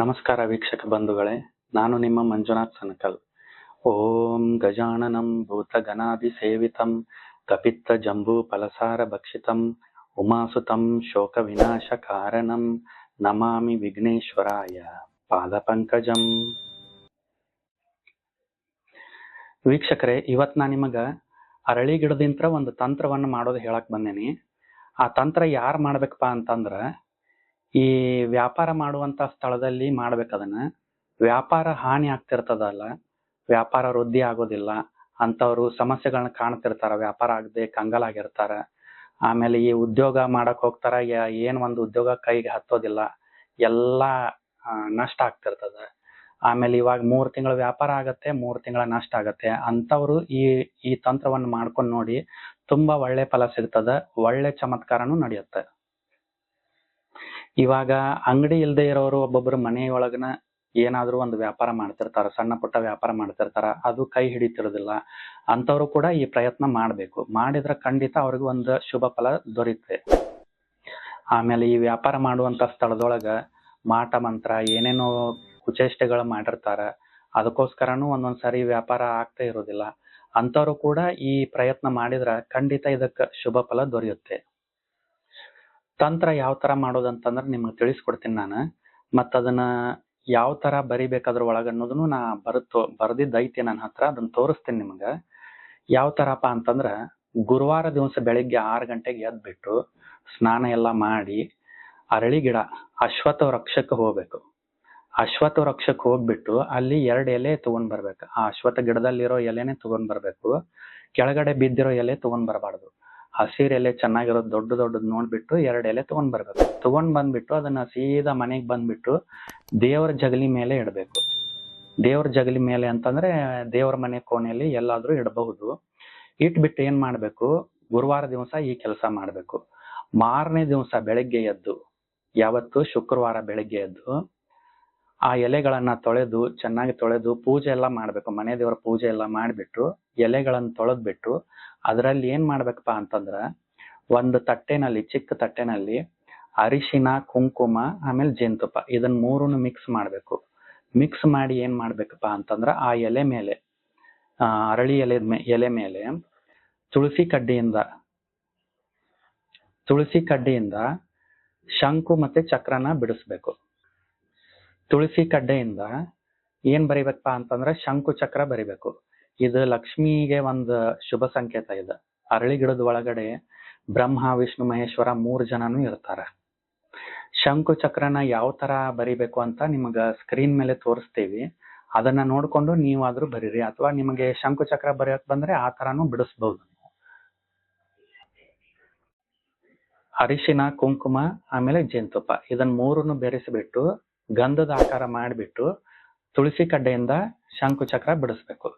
ನಮಸ್ಕಾರ ವೀಕ್ಷಕ ಬಂಧುಗಳೇ, ನಾನು ನಿಮ್ಮ ಮಂಜುನಾಥ್ ಸನಕಲ್. ಓಂ ಗಜಾನನಂ ಭೂತಗಣಾದಿ ಸೇವಿತಂ ಕಪಿತ್ತ ಜಂಬೂ ಫಲಸಾರ ಭಕ್ಷಿತಂ ಉಮಾಸುತಂ ಶೋಕ ವಿನಾಶ ಕಾರಣಂ ನಮಾಮಿ ವಿಘ್ನೇಶ್ವರಾಯ ಪಾದ ಪಂಕಜಂ ವೀಕ್ಷಕರೇ, ಇವತ್ ನಾ ನಿಮಗ ಅರಳಿ ಗಿಡದಿಂತ್ರ ಒಂದು ತಂತ್ರವನ್ನ ಮಾಡೋದು ಹೇಳಕ್ ಬಂದೇನಿ. ಆ ತಂತ್ರ ಯಾರು ಮಾಡ್ಬೇಕಪ್ಪ ಅಂತಂದ್ರ ಈ ವ್ಯಾಪಾರ ಮಾಡುವಂತ ಸ್ಥಳದಲ್ಲಿ ಮಾಡ್ಬೇಕದನ್ನ ವ್ಯಾಪಾರ ಹಾನಿ ಆಗ್ತಿರ್ತದಲ್ಲ, ವ್ಯಾಪಾರ ವೃದ್ಧಿ ಆಗೋದಿಲ್ಲ ಅಂತವ್ರು ಸಮಸ್ಯೆಗಳನ್ನ ಕಾಣ್ತಿರ್ತಾರ, ವ್ಯಾಪಾರ ಆಗದೆ ಕಂಗಾಲಾಗಿರ್ತಾರ. ಆಮೇಲೆ ಈ ಉದ್ಯೋಗ ಮಾಡಕ್ ಹೋಗ್ತಾರ ಏನ್ ಒಂದು ಉದ್ಯೋಗ ಕೈಗೆ ಹತ್ತೋದಿಲ್ಲ, ಎಲ್ಲಾ ನಷ್ಟ ಆಗ್ತಿರ್ತದ. ಆಮೇಲೆ ಇವಾಗ ಮೂರ್ ತಿಂಗಳ ವ್ಯಾಪಾರ ಆಗತ್ತೆ, ಮೂರ್ ತಿಂಗಳ ನಷ್ಟ ಆಗತ್ತೆ. ಅಂತವ್ರು ಈ ಈ ತಂತ್ರವನ್ನ ಮಾಡ್ಕೊಂಡ್ ನೋಡಿ ತುಂಬಾ ಒಳ್ಳೆ ಫಲ ಸಿಗ್ತದ, ಒಳ್ಳೆ ಚಮತ್ಕಾರನು ನಡೆಯುತ್ತೆ. ಇವಾಗ ಅಂಗಡಿ ಇಲ್ಲದೆ ಇರೋರು ಒಬ್ಬೊಬ್ರು ಮನೆಯೊಳಗನ ಏನಾದ್ರೂ ಒಂದು ವ್ಯಾಪಾರ ಮಾಡ್ತಿರ್ತಾರ, ಸಣ್ಣ ಪುಟ್ಟ ವ್ಯಾಪಾರ ಮಾಡ್ತಿರ್ತಾರ, ಅದು ಕೈ ಹಿಡಿತಿರೋದಿಲ್ಲ. ಅಂತವ್ರು ಕೂಡ ಈ ಪ್ರಯತ್ನ ಮಾಡಬೇಕು. ಮಾಡಿದ್ರೆ ಖಂಡಿತ ಅವ್ರಿಗೆ ಒಂದು ಶುಭ ಫಲ ದೊರೆಯುತ್ತೆ ಆಮೇಲೆ ಈ ವ್ಯಾಪಾರ ಮಾಡುವಂತ ಸ್ಥಳದೊಳಗ ಮಾಟ ಮಂತ್ರ, ಏನೇನೋ ಕುಚೇಷ್ಟೆಗಳು ಮಾಡಿರ್ತಾರ, ಅದಕ್ಕೋಸ್ಕರನೂ ಒಂದೊಂದ್ಸರಿ ವ್ಯಾಪಾರ ಆಗ್ತಾ ಇರೋದಿಲ್ಲ. ಅಂತವ್ರು ಕೂಡ ಈ ಪ್ರಯತ್ನ ಮಾಡಿದ್ರ ಖಂಡಿತ ಇದಕ್ಕ ಶುಭ ಫಲ ದೊರೆಯುತ್ತೆ. ತಂತ್ರ ಯಾವ ತರ ಮಾಡೋದಂತಂದ್ರ ನಿಮಗೆ ತಿಳಿಸ್ಕೊಡ್ತೀನಿ ನಾನು. ಮತ್ತ ಅದನ್ನ ಯಾವ ತರ ಬರಿಬೇಕಾದ್ರ ಒಳಗ ಅನ್ನೋದನ್ನು ನಾ ಬರುತ್ತೋ ಬರ್ದಿದ್ದ ಐತಿ ನನ್ನ ಹತ್ರ, ಅದನ್ನ ತೋರಿಸ್ತೀನಿ ನಿಮ್ಗ. ಯಾವ ತರಪ್ಪ ಅಂತಂದ್ರ, ಗುರುವಾರ ದಿವಸ ಬೆಳಿಗ್ಗೆ ಆರು ಗಂಟೆಗೆ ಎದ್ಬಿಟ್ಟು ಸ್ನಾನ ಎಲ್ಲ ಮಾಡಿ ಅರಳಿ ಗಿಡ, ಅಶ್ವತ್ಥ ವೃಕ್ಷಕ್ಕೆ ಹೋಗ್ಬೇಕು. ಅಶ್ವತ್ಥ ವೃಕ್ಷಕ್ಕೆ ಹೋಗ್ಬಿಟ್ಟು ಅಲ್ಲಿ ಎರಡು ಎಲೆ ತಗೊಂಡ್ ಬರ್ಬೇಕು. ಆ ಅಶ್ವತ್ಥ ಗಿಡದಲ್ಲಿರೋ ಎಲೆನೆ ತಗೊಂಡ್ ಬರ್ಬೇಕು. ಕೆಳಗಡೆ ಬಿದ್ದಿರೋ ಎಲೆ ತಗೊಂಡ್ ಬರಬಾರ್ದು. ಹಸಿರು ಎಲೆ ಚೆನ್ನಾಗಿರೋದು ದೊಡ್ಡ ದೊಡ್ಡದ್ ನೋಡ್ಬಿಟ್ಟು ಎರಡು ಎಲೆ ತಗೊಂಡ್ ಬರ್ಬೇಕು. ತಗೊಂಡ್ ಬಂದ್ಬಿಟ್ಟು ಅದನ್ನ ಸೀದಾ ಮನೆಗೆ ಬಂದ್ಬಿಟ್ಟು ದೇವರ ಜಗಲಿ ಮೇಲೆ ಇಡಬೇಕು. ದೇವ್ರ ಜಗಲಿ ಮೇಲೆ ಅಂತಂದ್ರೆ ದೇವರ ಮನೆ ಕೋಣೆಯಲ್ಲಿ ಎಲ್ಲಾದ್ರೂ ಇಡಬಹುದು. ಇಟ್ಬಿಟ್ಟು ಏನ್ ಮಾಡ್ಬೇಕು? ಗುರುವಾರ ದಿವಸ ಈ ಕೆಲಸ ಮಾಡ್ಬೇಕು. ಮಾರನೇ ದಿವಸ ಬೆಳಗ್ಗೆ ಎದ್ದು, ಯಾವತ್ತು ಶುಕ್ರವಾರ ಬೆಳಗ್ಗೆ ಎದ್ದು ಆ ಎಲೆಗಳನ್ನ ತೊಳೆದು, ಚೆನ್ನಾಗಿ ತೊಳೆದು ಪೂಜೆ ಎಲ್ಲ ಮಾಡ್ಬೇಕು. ಮನೆ ದೇವರ ಪೂಜೆ ಎಲ್ಲ ಮಾಡಿಬಿಟ್ಟು ಎಲೆಗಳನ್ನ ತೊಳೆದ್ಬಿಟ್ಟು ಅದರಲ್ಲಿ ಏನ್ ಮಾಡ್ಬೇಕಪ್ಪ ಅಂತಂದ್ರ, ಒಂದು ತಟ್ಟೆನಲ್ಲಿ, ಚಿಕ್ಕ ತಟ್ಟೆನಲ್ಲಿ ಅರಿಶಿನ, ಕುಂಕುಮ, ಆಮೇಲೆ ಜೇನುತುಪ್ಪ ಇದನ್ನ ಮೂರನ್ನು ಮಿಕ್ಸ್ ಮಾಡ್ಬೇಕು. ಮಿಕ್ಸ್ ಮಾಡಿ ಏನ್ ಮಾಡ್ಬೇಕಪ್ಪ ಅಂತಂದ್ರ, ಆ ಎಲೆ ಮೇಲೆ ಅರಳಿ ಎಲೆ ಎಲೆ ಮೇಲೆ ತುಳಸಿ ಕಡ್ಡಿಯಿಂದ ತುಳಸಿ ಕಡ್ಡಿಯಿಂದ ಶಂಕು ಮತ್ತೆ ಚಕ್ರನ ಬಿಡಿಸ್ಬೇಕು. ತುಳಸಿ ಕಡ್ಡೆಯಿಂದ ಏನ್ ಬರಿಬೇಕಪ್ಪ ಅಂತಂದ್ರೆ ಶಂಕು ಚಕ್ರ ಬರಿಬೇಕು. ಇದು ಲಕ್ಷ್ಮಿಗೆ ಒಂದು ಶುಭ ಸಂಕೇತ ಇದು. ಅರಳಿ ಗಿಡದ ಒಳಗಡೆ ಬ್ರಹ್ಮ, ವಿಷ್ಣು, ಮಹೇಶ್ವರ ಮೂರ್ ಜನನು ಇರ್ತಾರ. ಶಂಕು ಚಕ್ರನ ಯಾವ ತರ ಬರಿಬೇಕು ಅಂತ ನಿಮಗ ಸ್ಕ್ರೀನ್ ಮೇಲೆ ತೋರಿಸ್ತೀವಿ. ಅದನ್ನ ನೋಡ್ಕೊಂಡು ನೀವಾದ್ರೂ ಬರೀರಿ. ಅಥವಾ ನಿಮಗೆ ಶಂಕು ಚಕ್ರ ಬರೆಯಕ್ ಬಂದ್ರೆ ಆ ತರಾನು ಬಿಡಿಸ್ಬಹುದು ಅರಿಶಿನ, ಕುಂಕುಮ, ಆಮೇಲೆ ಜೇನುತುಪ್ಪ. ಇದನ್ನ ಮೂರನ್ನು ಬೆರೆಸಿಬಿಟ್ಟು ಗಂಧದ ಆಕಾರ ಮಾಡಿಬಿಟ್ಟು ತುಳಸಿ ಕಡ್ಡೆಯಿಂದ ಶಂಕು ಚಕ್ರ ಬಿಡಿಸ್ಬೇಕು.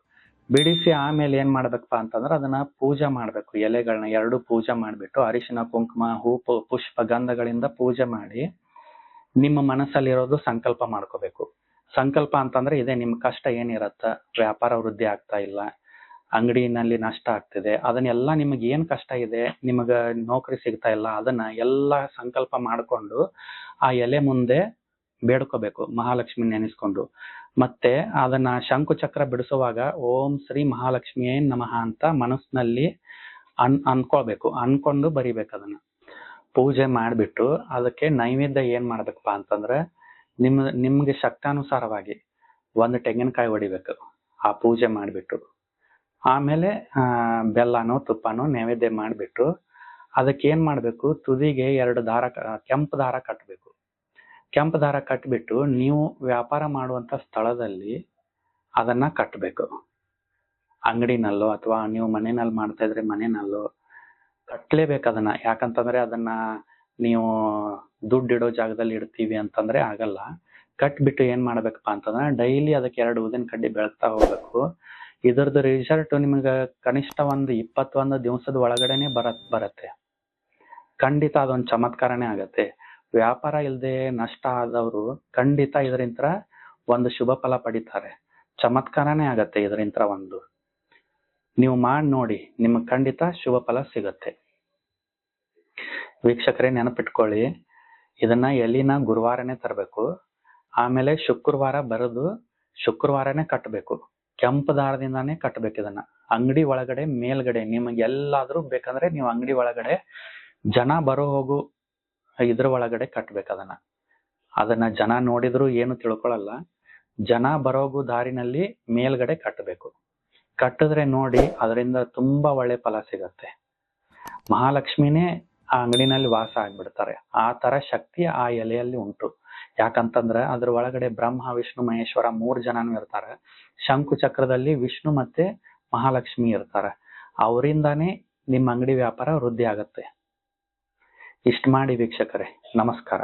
ಬಿಡಿಸಿ ಆಮೇಲೆ ಏನ್ ಮಾಡ್ಬೇಕಪ್ಪ ಅಂತಂದ್ರೆ ಅದನ್ನ ಪೂಜೆ ಮಾಡ್ಬೇಕು. ಎಲೆಗಳನ್ನ ಎರಡು ಪೂಜೆ ಮಾಡಿಬಿಟ್ಟು ಅರಿಶಿನ, ಕುಂಕುಮ, ಹೂ ಪುಷ್ಪ ಗಂಧಗಳಿಂದ ಪೂಜೆ ಮಾಡಿ ನಿಮ್ಮ ಮನಸ್ಸಲ್ಲಿರೋದು ಸಂಕಲ್ಪ ಮಾಡ್ಕೋಬೇಕು. ಸಂಕಲ್ಪ ಅಂತಂದ್ರೆ ಇದೇ ನಿಮ್ ಕಷ್ಟ ಏನಿರತ್ತ, ವ್ಯಾಪಾರ ವೃದ್ಧಿ ಆಗ್ತಾ ಇಲ್ಲ, ಅಂಗಡಿನಲ್ಲಿ ನಷ್ಟ ಆಗ್ತಿದೆ, ಅದನ್ನೆಲ್ಲ ನಿಮಗೆ ಏನ್ ಕಷ್ಟ ಇದೆ, ನಿಮಗ ನೌಕರಿ ಸಿಗ್ತಾ ಇಲ್ಲ, ಅದನ್ನ ಎಲ್ಲ ಸಂಕಲ್ಪ ಮಾಡ್ಕೊಂಡು ಆ ಎಲೆ ಮುಂದೆ ಬೇಡ್ಕೋಬೇಕು. ಮಹಾಲಕ್ಷ್ಮಿ ನೆನೆಸ್ಕೊಂಡು. ಮತ್ತೆ ಅದನ್ನ ಶಂಕು ಚಕ್ರ ಬಿಡಿಸುವಾಗ ಓಂ ಶ್ರೀ ಮಹಾಲಕ್ಷ್ಮಿಯೇ ನಮಃ ಅಂತ ಮನಸ್ಸಿನಲ್ಲಿ ಅನ್, ಅನ್ಕೊಳ್ಬೇಕು. ಅನ್ಕೊಂಡು ಬರಿಬೇಕು ಅದನ್ನ. ಪೂಜೆ ಮಾಡಿಬಿಟ್ಟು ಅದಕ್ಕೆ ನೈವೇದ್ಯ ಏನ್ ಮಾಡ್ಬೇಕಪ್ಪ ಅಂತಂದ್ರೆ ನಿಮ್, ನಿಮ್ಗೆ ಶಕ್ತಾನುಸಾರವಾಗಿ ಒಂದು ತೆಂಗಿನಕಾಯಿ ಹೊಡಿಬೇಕು ಆ ಪೂಜೆ ಮಾಡ್ಬಿಟ್ಟು. ಆಮೇಲೆ ಬೆಲ್ಲನೋ, ತುಪ್ಪನೋ ನೈವೇದ್ಯ ಮಾಡಿಬಿಟ್ಟು ಅದಕ್ಕೆ ಏನ್ ಮಾಡ್ಬೇಕು? ತುದಿಗೆ ಎರಡು ದಾರ ಕೆಂಪು ದಾರ ಕಟ್ಟಬೇಕು ಕೆಂಪು ದಾರ ಕಟ್ಬಿಟ್ಟು ನೀವು ವ್ಯಾಪಾರ ಮಾಡುವಂತ ಸ್ಥಳದಲ್ಲಿ ಅದನ್ನ ಕಟ್ಟಬೇಕು ಅಂಗಡಿನಲ್ಲೋ ಅಥವಾ ನೀವು ಮನೆಯಲ್ಲಿ ಮಾಡ್ತಾ ಇದ್ರೆ ಮನೆನಲ್ಲೋ ಕಟ್ಲೇಬೇಕು ಅದನ್ನ. ಯಾಕಂತಂದ್ರೆ ಅದನ್ನ ನೀವು ದುಡ್ಡಿಡೋ ಜಾಗದಲ್ಲಿ ಇಡ್ತೀವಿ ಅಂತಂದ್ರೆ ಆಗಲ್ಲ. ಕಟ್ಬಿಟ್ಟು ಏನ್ ಮಾಡ್ಬೇಕಪ್ಪ ಅಂತಂದ್ರೆ ಡೈಲಿ ಅದಕ್ಕೆ ಎರಡು ಊದಿನ ಕಡ್ಡಿ ಬೆಳಗ್ತಾ ಹೋಗ್ಬೇಕು. ಇದರದ್ದು ರಿಸಲ್ಟ್ ನಿಮ್ಗೆ ಕನಿಷ್ಠ ಒಂದು ಇಪ್ಪತ್ತೊಂದು ದಿವಸದ ಒಳಗಡೆನೆ ಬರತ್, ಬರತ್ತೆ. ಖಂಡಿತ ಅದೊಂದು ಚಮತ್ಕಾರನೇ ಆಗತ್ತೆ. ವ್ಯಾಪಾರ ಇಲ್ಲದೆ ನಷ್ಟ ಆದವರು ಖಂಡಿತ ಇದರಿಂದ ಒಂದು ಶುಭ ಫಲ ಪಡಿತಾರೆ. ಚಮತ್ಕಾರನೇ ಆಗತ್ತೆ ಇದರಿಂದ ಒಂದು. ನೀವು ಮಾಡಿ ನೋಡಿ, ನಿಮಗೆ ಖಂಡಿತ ಶುಭ ಫಲ ಸಿಗತ್ತೆ. ವೀಕ್ಷಕರೇ ನೆನಪಿಟ್ಕೊಳ್ಳಿ, ಇದನ್ನ ಎಲ್ಲಿನ ಗುರುವಾರನೇ ತರಬೇಕು, ಆಮೇಲೆ ಶುಕ್ರವಾರ ಬರೆದು ಶುಕ್ರವಾರನೇ ಕಟ್ಟಬೇಕು ಕೆಂಪು ದಾರದಿಂದಾನೇ ಕಟ್ಟಬೇಕು ಇದನ್ನ. ಅಂಗಡಿ ಒಳಗಡೆ ಮೇಲ್ಗಡೆ ನಿಮಗೆ ಎಲ್ಲಾದ್ರೂ ಬೇಕಂದ್ರೆ ನೀವು ಅಂಗಡಿ ಒಳಗಡೆ ಜನ ಬರೋ ಹೋಗು ಇದ್ರ ಒಳಗಡೆ ಕಟ್ಬೇಕು ಅದನ್ನ. ಅದನ್ನ ಜನ ನೋಡಿದ್ರು ಏನು ತಿಳ್ಕೊಳಲ್ಲ. ಜನ ಬರೋಗು ದಾರಿನಲ್ಲಿ ಮೇಲ್ಗಡೆ ಕಟ್ಟಬೇಕು ಕಟ್ಟಿದ್ರೆ ನೋಡಿ ಅದರಿಂದ ತುಂಬಾ ಒಳ್ಳೆ ಫಲ ಸಿಗತ್ತೆ. ಮಹಾಲಕ್ಷ್ಮಿನೇ ಆ ಅಂಗಡಿನಲ್ಲಿ ವಾಸ ಆಗ್ಬಿಡ್ತಾರೆ. ಆ ತರ ಶಕ್ತಿ ಆ ಎಲೆಯಲ್ಲಿ ಉಂಟು. ಯಾಕಂತಂದ್ರೆ ಅದ್ರ ಒಳಗಡೆ ಬ್ರಹ್ಮ, ವಿಷ್ಣು, ಮಹೇಶ್ವರ ಮೂರ್ ಜನನು ಇರ್ತಾರೆ. ಶಂಕು ಚಕ್ರದಲ್ಲಿ ವಿಷ್ಣು ಮತ್ತೆ ಮಹಾಲಕ್ಷ್ಮಿ ಇರ್ತಾರೆ. ಅವರಿಂದಾನೇ ನಿಮ್ಮ ಅಂಗಡಿ ವ್ಯಾಪಾರ ವೃದ್ಧಿ ಆಗತ್ತೆ. ಇಷ್ಟ ಮಾಡಿ ವೀಕ್ಷಕರೇ ನಮಸ್ಕಾರ.